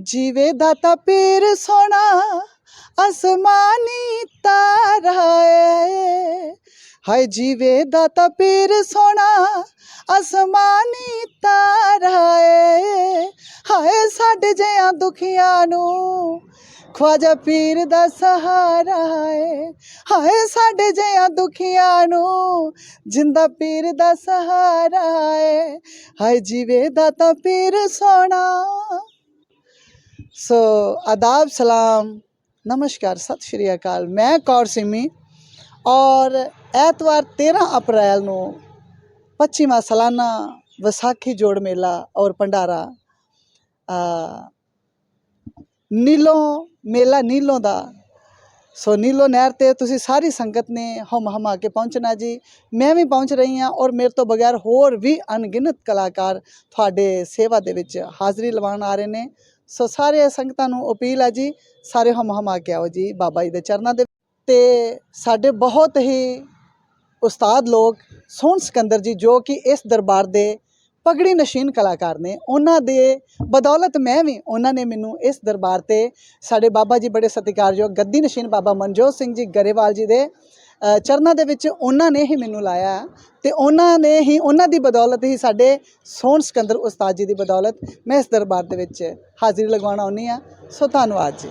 ਜੀਵੇ ਦਾਤਾ ਪੀਰ ਸੋਣਾ ਅਸਮਾਨੀ ਤਾਰਾ ਏ। ਹਾਏ, ਜੀਵੇ ਦਾਤਾ ਪੀਰ ਸੋਣਾ ਅਸਮਾਨੀ ਤਾਰਾ ਏ। ਹਾਏ, ਸਾਡੇ ਜਿਆਂ ਦੁਖੀਆਂ ਨੂੰ ਖਵਾਜਾ ਪੀਰ ਦਾ ਸਹਾਰਾ ਏ। ਹਾਏ, ਸਾਡੇ ਜਿਆਂ ਦੁਖੀਆਂ ਨੂੰ ਜਿੰਦਾ ਪੀਰ ਦਾ ਸਹਾਰਾ ਏ। ਹਾਏ, ਜੀਵੇ ਦਾਤਾ ਪੀਰ ਸੋਣਾ ਸੋ ਆਦਾਬ ਸਲਾਮ ਨਮਸਕਾਰ ਸਤਿ ਸ਼੍ਰੀ ਅਕਾਲ ਮੈਂ ਕੌਰ ਸਿਮੀ ਔਰ ਐਤਵਾਰ 13 ਅਪ੍ਰੈਲ ਨੂੰ 25ਵਾਂ ਸਾਲਾਨਾ ਵਿਸਾਖੀ ਜੋੜ ਮੇਲਾ ਔਰ ਭੰਡਾਰਾ ਨੀਲੋਂ ਮੇਲਾ ਨੀਲੋਂ ਦਾ ਸੋ ਨੀਲੋ ਨਹਿਰ ਤੇ ਤੁਸੀਂ ਸਾਰੀ ਸੰਗਤ ਨੇ ਹਮ ਹਮਾ ਕੇ ਪਹੁੰਚਣਾ ਜੀ ਮੈਂ ਵੀ ਪਹੁੰਚ ਰਹੀ ਹਾਂ ਔਰ ਮੇਰੇ ਤੋਂ ਬਗੈਰ ਹੋਰ ਵੀ ਅਣਗਿਣਤ ਕਲਾਕਾਰ ਤੁਹਾਡੇ ਸੇਵਾ ਦੇ ਵਿੱਚ ਹਾਜ਼ਰੀ ਲਵਾਉਣ ਆ ਰਹੇ ਨੇ ਸੋ ਸਾਰੇ ਸੰਗਤਾਂ ਨੂੰ ਅਪੀਲ ਹੈ ਜੀ, ਸਾਰੇ ਹਮ ਹਮਾ ਕੇ ਆਓ ਜੀ ਬਾਬਾ ਜੀ ਦੇ ਚਰਨਾਂ ਦੇ ਤੇ ਸਾਡੇ ਬਹੁਤ ਹੀ ਉਸਤਾਦ ਲੋਕ ਸੋਹਣ ਸਿਕੰਦਰ ਜੀ ਜੋ ਕਿ ਇਸ ਦਰਬਾਰ ਦੇ ਪਗੜੀ ਨਸ਼ੀਨ ਕਲਾਕਾਰ ਨੇ, ਉਹਨਾਂ ਦੇ ਬਦੌਲਤ ਮੈਂ ਵੀ ਉਹਨਾਂ ਨੇ ਮੈਨੂੰ ਇਸ ਦਰਬਾਰ ਤੇ ਸਾਡੇ ਬਾਬਾ ਜੀ ਬੜੇ ਸਤਿਕਾਰਯੋਗ ਗੱਦੀ ਨਸ਼ੀਨ ਬਾਬਾ ਮਨਜੋਤ ਸਿੰਘ ਜੀ ਗਰੇਵਾਲ ਜੀ ਦੇ ਚਰਨਾਂ ਦੇ ਵਿੱਚ ਉਹਨਾਂ ਨੇ ਹੀ ਮੈਨੂੰ ਲਾਇਆ ਤੇ ਉਹਨਾਂ ਨੇ ਹੀ, ਉਹਨਾਂ ਦੀ ਬਦੌਲਤ ਹੀ ਸਾਡੇ ਸੋਹਣ ਸਿਕੰਦਰ ਉਸਤਾਦ ਜੀ ਦੀ ਬਦੌਲਤ ਮੈਂ ਇਸ ਦਰਬਾਰ ਦੇ ਵਿੱਚ ਹਾਜ਼ਰੀ ਲਗਵਾਉਣ ਆਉਂਦੀ ਆ ਸੋ ਧੰਨਵਾਦ ਜੀ।